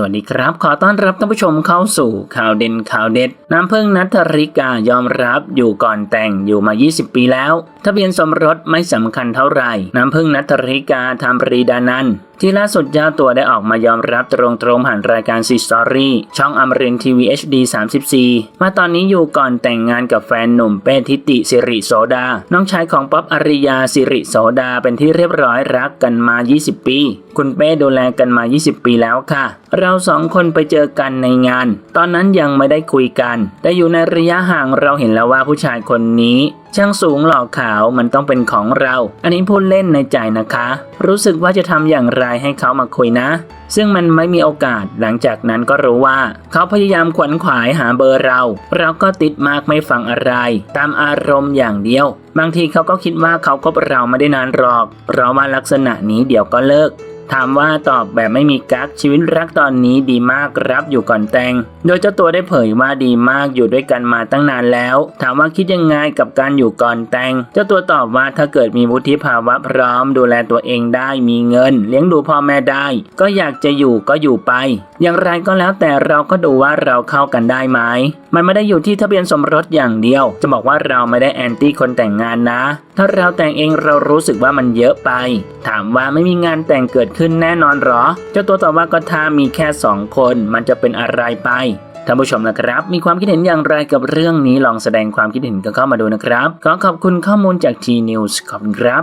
สวัสดีครับ ขอต้อนรับท่านผู้ชมเข้าสู่ข่าวเด่นข่าวเด็ด น้ำพึ่งนัทธริกายอมรับอยู่ก่อนแต่งอยู่มา 20 ปีแล้ว ทะเบียนสมรสไม่สำคัญเท่าไหร่ น้ำพึ่งนัทธริกาทำปรีดานัน ที่ล่าสุดเจ้าตัวได้ออกมายอมรับตรงๆผ่านรายการซีสตอรี่ช่องอมรินทีวี HD 34ว่าตอนนี้อยู่ก่อนแต่งงานกับแฟนหนุ่มเป้ทิติสิริโสดา น้องชายของป๊อปอริยาสิริโสดาเป็นที่เรียบร้อยรักกันมา 20 ปี คุณเป้ดูแลกันมา 20 ปีแล้วค่ะ เราสองคนไปเจอกันในงาน ตอนนั้นยังไม่ได้คุยกัน แต่อยู่ในระยะห่างเราเห็นแล้วว่าผู้ชายคนนี้ช่างสูงหล่อขาวมันต้องเป็นของเรา อันนี้พูดเล่นในใจนะคะ รู้สึกว่าจะทำอย่างไรให้เขามาคุยนะ ซึ่งมันไม่มีโอกาสหลังจากนั้นก็รู้ว่า เขาพยายามขวนขวายหาเบอร์เรา เราก็ติดมากไม่ฟังอะไร ตามอารมณ์อย่างเดียว บางทีเขาก็คิดว่าเขาคบเราไม่ได้นานหรอกเพราะว่าลักษณะนี้เดี๋ยวก็เลิก ถามว่าตอบแบบไม่มีกักชีวิตรักตอนนี้ดีมากรับอยู่ก่อนแต่ง โดยเจ้าตัวได้เผยว่าดีมากอยู่ด้วยกันมาตั้งนานแล้ว ถามว่าคิดยังไงกับการอยู่ก่อนแต่ง เจ้าตัวตอบว่าถ้าเกิดมีวุฒิภาวะพร้อม ดูแลตัวเองได้มีเงิน เลี้ยงดูพ่อแม่ได้ ก็อยากจะอยู่ก็อยู่ไป อย่างไรก็แล้วแต่เราก็ดูว่าเราเข้ากันได้ไหมมันไม่ได้อยู่ที่ทะเบียนสมรสอย่างเดียว จะบอกว่าเราไม่ได้แอนตี้คนแต่งงานนะ ถ้าเราแต่งเองเรารู้สึกว่ามันเยอะไป ถามว่าไม่มีงานแต่งเกิดขึ้นแน่นอนหรอ เจ้าตัวตอบว่าก็ถ้ามีแค่สองคน มันจะเป็นอะไรไปท่านผู้ชมนะครับ มีความคิดเห็นอย่างไรกับเรื่องนี้ลองแสดงความคิดเห็นกันเข้ามาดูนะครับ ขอขอบคุณข้อมูลจาก T News ขอบคุณครับ